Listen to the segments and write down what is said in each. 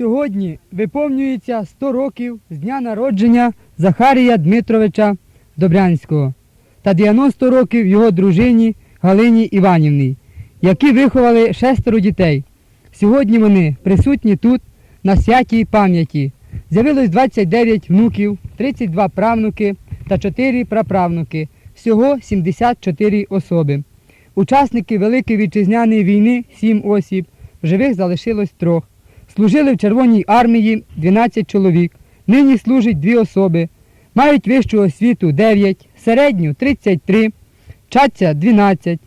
Сьогодні виповнюється 100 років з дня народження Захарія Дмитровича Добрянського та 90 років його дружині Галині Іванівні, які виховали шестеро дітей. Сьогодні вони присутні тут на святій пам'яті. З'явилось 29 внуків, 32 правнуки та 4 праправнуки, всього 74 особи. Учасники Великої вітчизняної війни 7 осіб, живих залишилось трьох. Служили в Червоній армії 12 чоловік, нині служать дві особи, мають вищу освіту 9, середню 33, вчаться 12.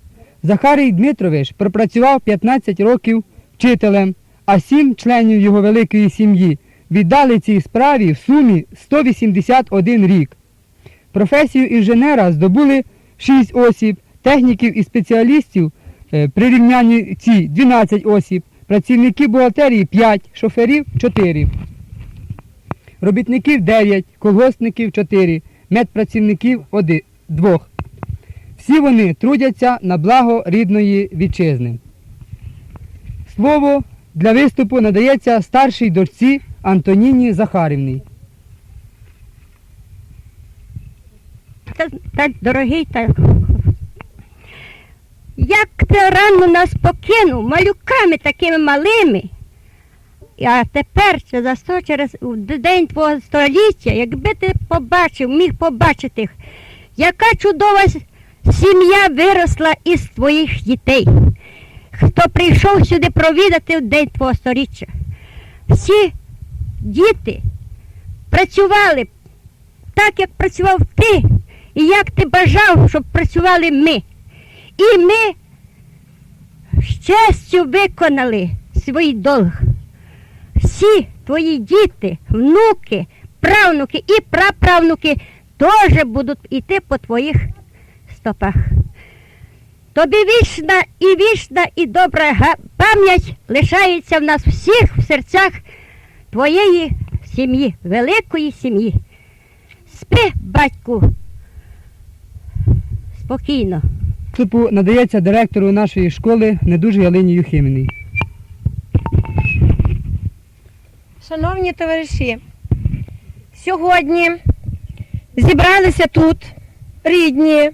Захарій Дмитрович пропрацював 15 років вчителем, а сім членів його великої сім'ї віддали цій справі в сумі 181 рік. Професію інженера здобули 6 осіб, техніків і спеціалістів е, при рівнянні ці 12 осіб, працівників бухгалтерії 5, шоферів 4, робітників 9, колгоспників 4, медпрацівників 1, 2. Всі вони трудяться на благо рідної вітчизни. Слово для виступу надається старшій дочці Антоніні Захарівні. Та, та дорогий та. Як ти рано нас покинув малюками такими малими. А тепер за сто через день твого століття, якби ти побачив, міг побачити, яка чудова сім'я виросла із твоїх дітей, хто прийшов сюди провідати в день твого століття. Всі діти працювали так, як працював ти, і як ти бажав, щоб працювали ми. І ми з честю виконали свій долг. Всі твої діти, внуки, правнуки і праправнуки теж будуть йти по твоїх стопах. Тобі вічна і вічна і добра пам'ять лишається в нас всіх в серцях твоєї сім'ї, великої сім'ї. Спи, батьку, спокійно. Виступу надається директору нашої школи недужій Галині Юхиміній. Шановні товариші, сьогодні зібралися тут рідні,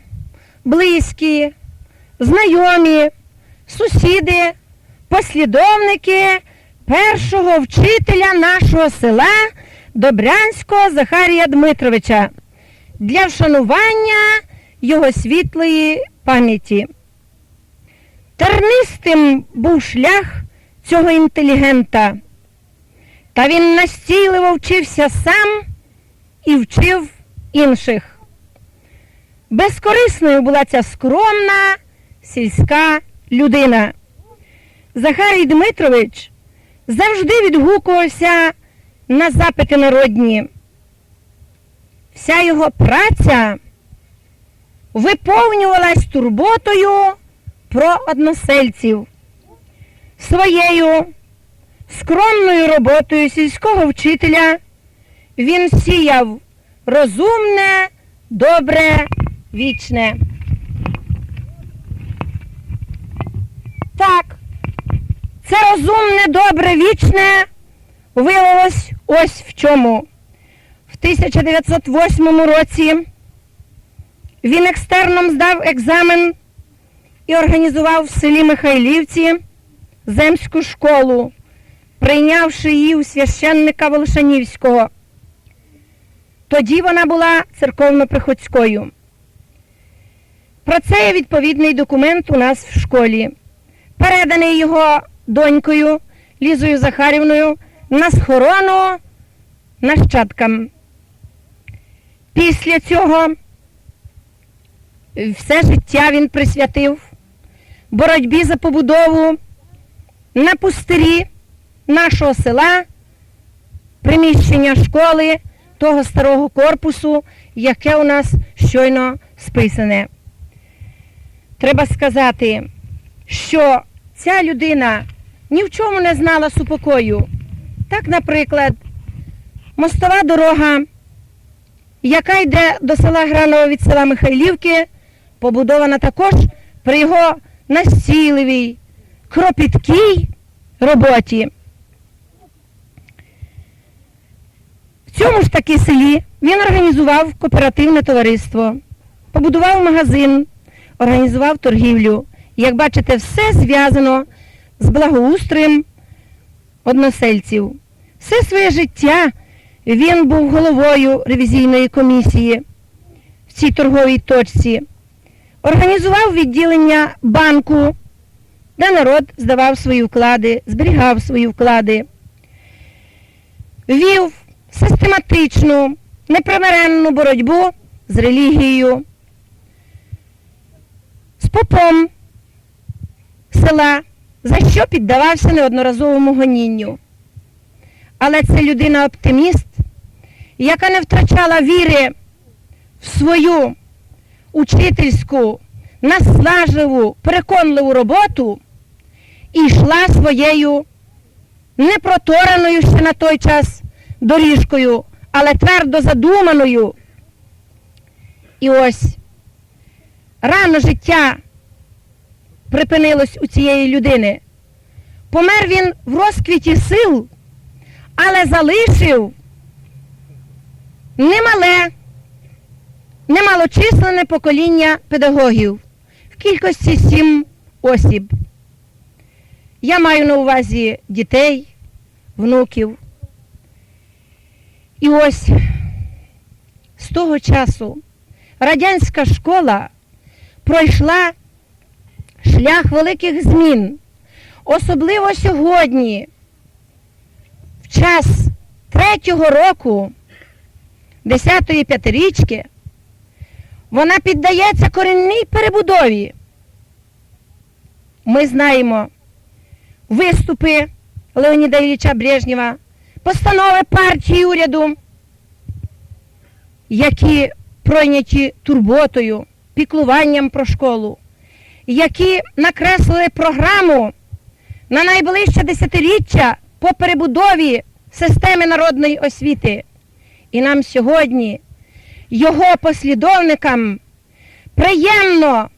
близькі, знайомі, сусіди, послідовники першого вчителя нашого села Добрянського Захарія Дмитровича для вшанування його світлої пам'яті. Тернистим був шлях цього інтелігента. Та він настійливо вчився сам і вчив інших. Безкорисною була ця скромна сільська людина. Захарій Дмитрович завжди відгукувався на запити народні. Вся його праця виповнювалась турботою про односельців. Своєю скромною роботою сільського вчителя він сіяв розумне, добре, вічне. Так, це розумне, добре, вічне виявилось ось в чому. В 1908 році він екстерном здав екзамен і організував в селі Михайлівці земську школу прийнявши її у священника Волошанівського. Тоді вона була церковно-приходською. Про це є відповідний документ у нас в школі, переданий його донькою Лізою Захарівною на схорону нащадкам. Після цього все життя він присвятив боротьбі за побудову на пустирі нашого села, приміщення школи, того старого корпусу, яке у нас щойно списане. Треба сказати, що ця людина ні в чому не знала супокою. Так, наприклад, мостова дорога, яка йде до села Граново від села Михайлівки, побудована також при його настійливій, кропіткій роботі. В цьому ж таки селі він організував кооперативне товариство, побудував магазин, організував торгівлю. Як бачите, все зв'язано з благоустроєм односельців. Все своє життя він був головою ревізійної комісії в цій торговій точці. Організував відділення банку, де народ здавав свої вклади, зберігав свої вклади. Вів систематичну, непримиренну боротьбу з релігією, з попом села, за що піддавався неодноразовому гонінню. Але це людина-оптиміст, яка не втрачала віри в свою учительську, наслажливу, переконливу роботу і йшла своєю непротореною ще на той час доріжкою, але твердо задуманою. І ось рано життя припинилось у цієї людини. Помер він в розквіті сил, але залишив немале, немалочисленне покоління педагогів в кількості сім осіб. Я маю на увазі дітей, внуків. І ось з того часу радянська школа пройшла шлях великих змін. Особливо сьогодні, в час третього року 10-ї п'ятирічки, вона піддається корінній перебудові. Ми знаємо виступи Леоніда Ілліча Брежнєва, постанови партії уряду, які пройняті турботою, піклуванням про школу, які накреслили програму на найближче десятиріччя по перебудові системи народної освіти. І нам сьогодні, його послідовникам, приємно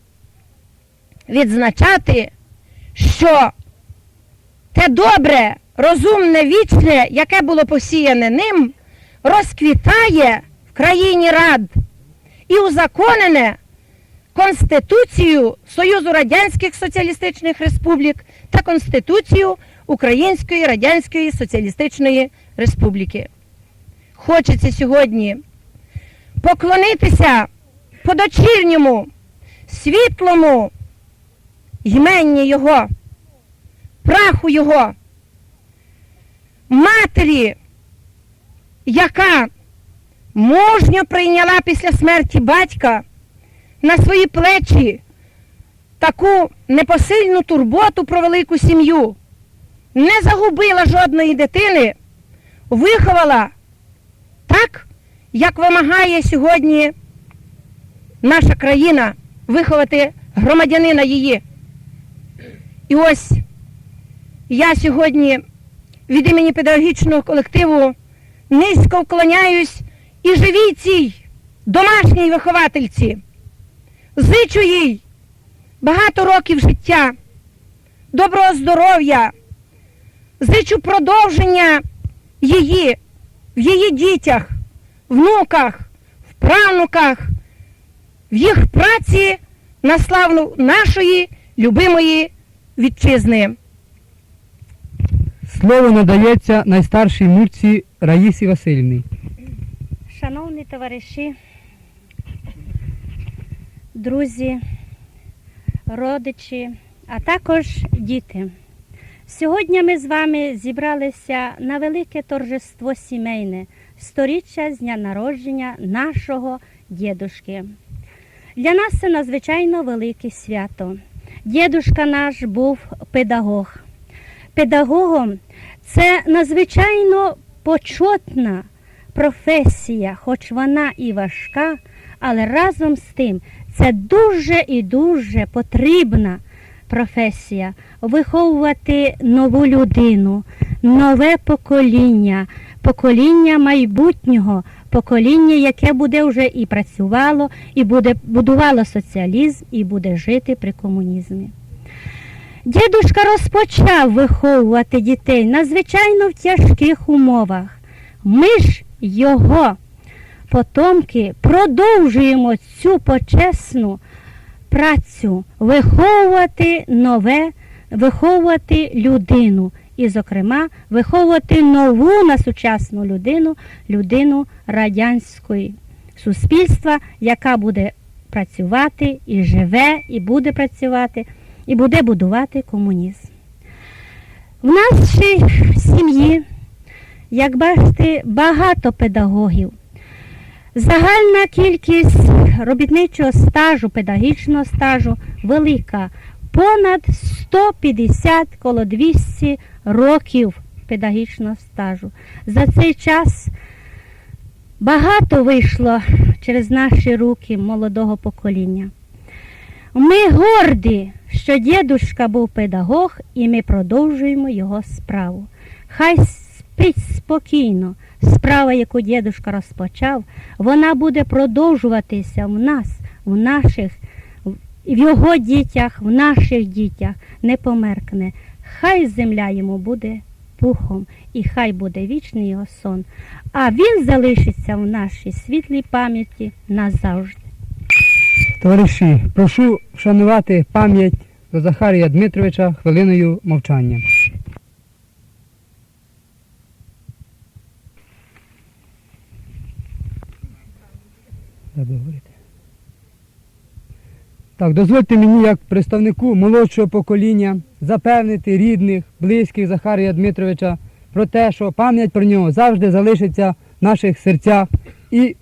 відзначати, що те добре, розумне, вічне, яке було посіяне ним, розквітає в країні рад і узаконене Конституцію Союзу Радянських Соціалістичних Республік та Конституцію Української Радянської Соціалістичної Республіки. Хочеться сьогодні поклонитися подочірньому, світлому йменні Його, праху Його, матері, яка мужньо прийняла після смерті батька на свої плечі таку непосильну турботу про велику сім'ю, не загубила жодної дитини, виховала так, як вимагає сьогодні наша країна виховати громадянина її. І ось я сьогодні від імені педагогічного колективу низько вклоняюсь і живій цій домашній виховательці. Зичу їй багато років життя, доброго здоров'я, зичу продовження її в її дітях, внуках, в правнуках, в їх праці на славу нашої любимої вітчизни. Слово надається найстаршій мурці Раїсі Васильівні. Шановні товариші, друзі, родичі, а також діти. Сьогодні ми з вами зібралися на велике торжество сімейне, сторіччя з дня народження нашого дідушки. Для нас це надзвичайно велике свято. Дідушка наш був педагог. Педагогом це надзвичайно почетна професія, хоч вона і важка, але разом з тим це дуже і дуже потрібна професія виховувати нову людину, нове покоління, покоління майбутнього, покоління, яке буде вже і працювало, і буде будувало соціалізм, і буде жити при комунізмі. Дідушка розпочав виховувати дітей надзвичайно в тяжких умовах. Ми ж його потомки продовжуємо цю почесну працю виховувати нове, виховувати людину. І, зокрема, виховувати нову на сучасну людину, людину радянської суспільства, яка буде працювати і живе, і буде працювати, і буде будувати комунізм. В нашій сім'ї, як бачите, багато педагогів. Загальна кількість робітничого стажу, педагогічного стажу велика. Понад 150 коло 200 років педагогічного стажу. За цей час багато вийшло через наші руки молодого покоління. Ми горді, що дідушка був педагог, і ми продовжуємо його справу. Хай спить спокійно. Справа, яку дідушка розпочав, вона буде продовжуватися в нас, в наших, в його дітях, в наших дітях, не померкне. Хай земля йому буде пухом, і хай буде вічний його сон. А він залишиться в нашій світлій пам'яті назавжди. Товариші, прошу вшанувати пам'ять до Захарія Дмитровича хвилиною мовчання. Треба говорити. Так, дозвольте мені, як представнику молодшого покоління, запевнити рідних, близьких Захарія Дмитровича про те, що пам'ять про нього завжди залишиться в наших серцях і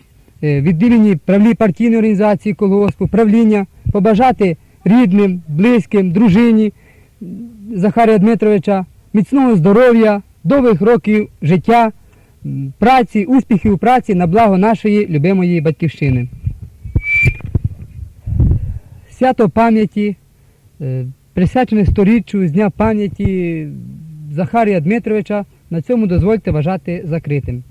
е, від імені правлі партійної організації колгоспу, правління, побажати рідним, близьким, дружині Захарія Дмитровича міцного здоров'я, довгих років життя, праці, успіхів у праці на благо нашої любимої батьківщини. Свято пам'яті, е, присвячене сторіччю з Дня пам'яті Захарія Дмитровича, на цьому дозвольте вважати закритим.